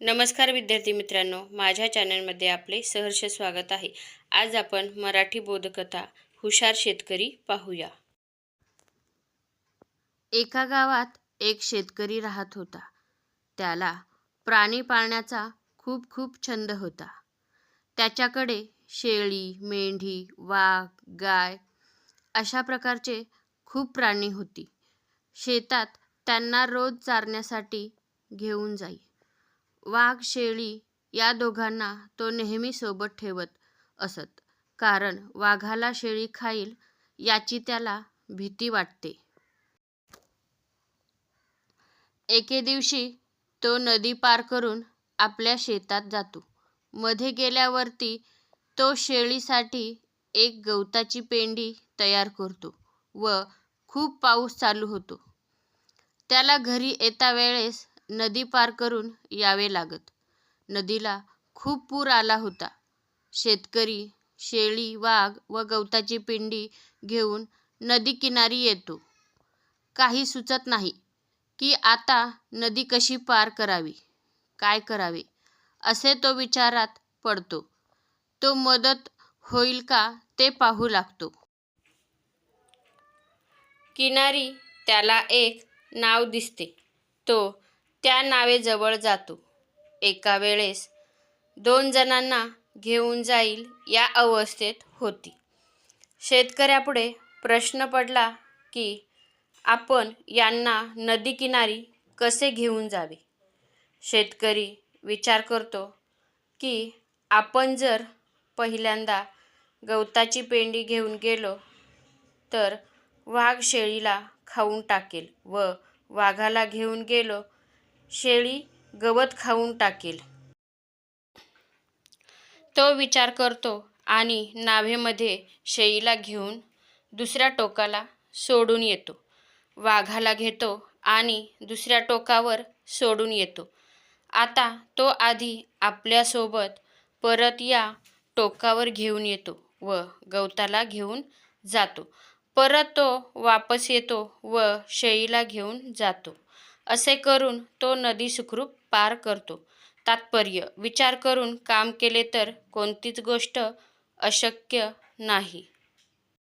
नमस्कार विद्यार्थी मित्रांनो माझ्या चॅनलमध्ये आपले सहर्ष स्वागत आहे. आज आपण मराठी बोधकथा हुशार शेतकरी पाहूया. एका गावात एक शेतकरी राहत होता. त्याला प्राणी पाळण्याचा खूप खूप छंद होता. त्याच्याकडे शेळी मेंढी वाघ गाय अशा प्रकारचे खूप प्राणी होती. शेतात त्यांना रोज चारण्यासाठी घेऊन जाई. वाघ शेळी या दोघांना तो नेहमी सोबत ठेवत असत. कारण वाघाला शेळी खाईल याची त्याला भीती वाटते. एके दिवशी तो नदी पार करून आपल्या शेतात जातो. मध्ये गेल्यावरती तो शेळीसाठी एक गवताची पेंडी तयार करतो व खूप पाऊस चालू होतो. त्याला घरी येता वेळेस नदी पार करून यावे लागत. नदीला खूप पूर आला होता. शेतकरी शेळी वाघ व गवताची पिंडी घेऊन नदी किनारी येतो. काही सुचत नाही की आता नदी कशी पार करावी काय करावे असे तो विचारात पडतो. तो मदत होईल का ते पाहू लागतो. किनारी त्याला एक नाव दिसते. तो त्या नावेजवळ जातो. एका वेळेस दोन जणांना घेऊन जाईल या अवस्थेत होती. शेतकऱ्यापुढे प्रश्न पडला की आपण यांना नदीकिनारी कसे घेऊन जावे? शेतकरी विचार करतो की आपण जर पहिल्यांदा गवताची पेंडी घेऊन गेलो तर वाघ शेळीला खाऊन टाकेल व वाघाला घेऊन गेलो शेळी गवत खाऊन टाकेल. तो विचार करतो आणि नावेमध्ये शेळीला घेऊन दुसऱ्या टोकाला सोडून येतो. वाघाला घेतो आणि दुसऱ्या टोकावर सोडून येतो. आता तो आधी आपल्यासोबत परत या टोकावर घेऊन येतो व गवताला घेऊन जातो. परत तो वापस येतो व शेळीला घेऊन जातो. असे करून तो नदी सुखरूप पार करतो. तात्पर्य विचार करून काम केले तर कोणतीच गोष्ट अशक्य नाही.